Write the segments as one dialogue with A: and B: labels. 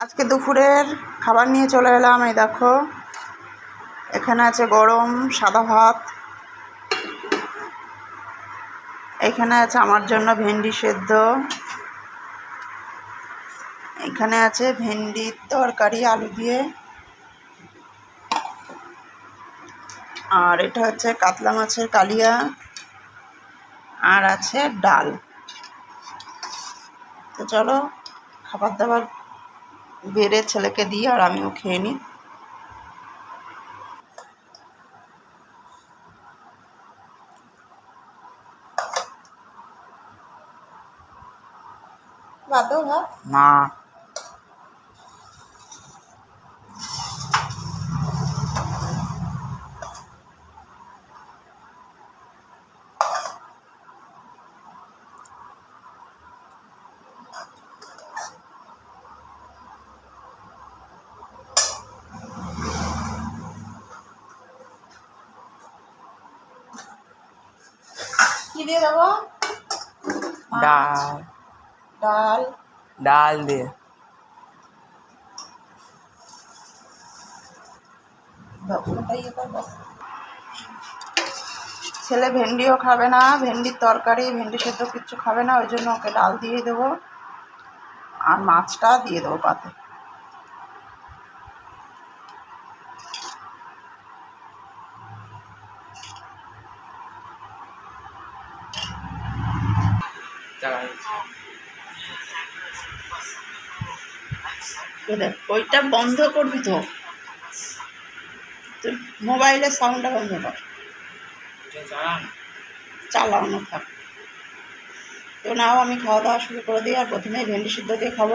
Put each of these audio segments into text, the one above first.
A: আজকে দুপুরের খাবার নিয়ে চলে এলাম, এই দেখো। এখানে আছে গরম সাদা ভাত। এখানে আছে আমার জন্য ভেন্ডি সেদ্ধ। এখানে আছে ভেন্ডির তরকারি, আলু দিয়ে। আর এটা হচ্ছে কাতলা মাছের কালিয়া। আর আছে ডাল। তো চলো, খাবার দাবার বেড়ে ছেলেকে দিই আর আমিও খেয়ে নিই। ভাত
B: না
A: দিয়ে দেবো?
B: ডাল।
A: ডাল।
B: ডাল দিয়ে।
A: ইয়ে। ছেলে ভেন্ডিও খাবে না ভেন্ডির তরকারি ভেন্ডি সেদ্ধ কিচ্ছু খাবে না ওই জন্য ওকে ডাল দিয়ে দেবো। আর মাছটা দিয়ে দেবো পাতে। এ দেখ, ওইটা বন্ধ করবি তো। তুই মোবাইলের সাউন্ডটা বন্ধ কর। চালানো। থাক। তো নাও আমি খাওয়া দাওয়া শুরু করে দিই আর প্রথমেই ভেন্ডি সিদ্ধ দিয়ে খাব।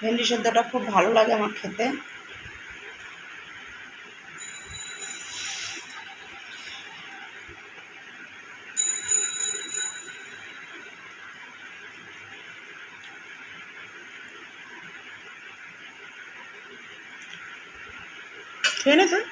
A: ভেন্ডি সিদ্ধটা খুব ভালো লাগে আমার খেতে। খেয়ে নে তুই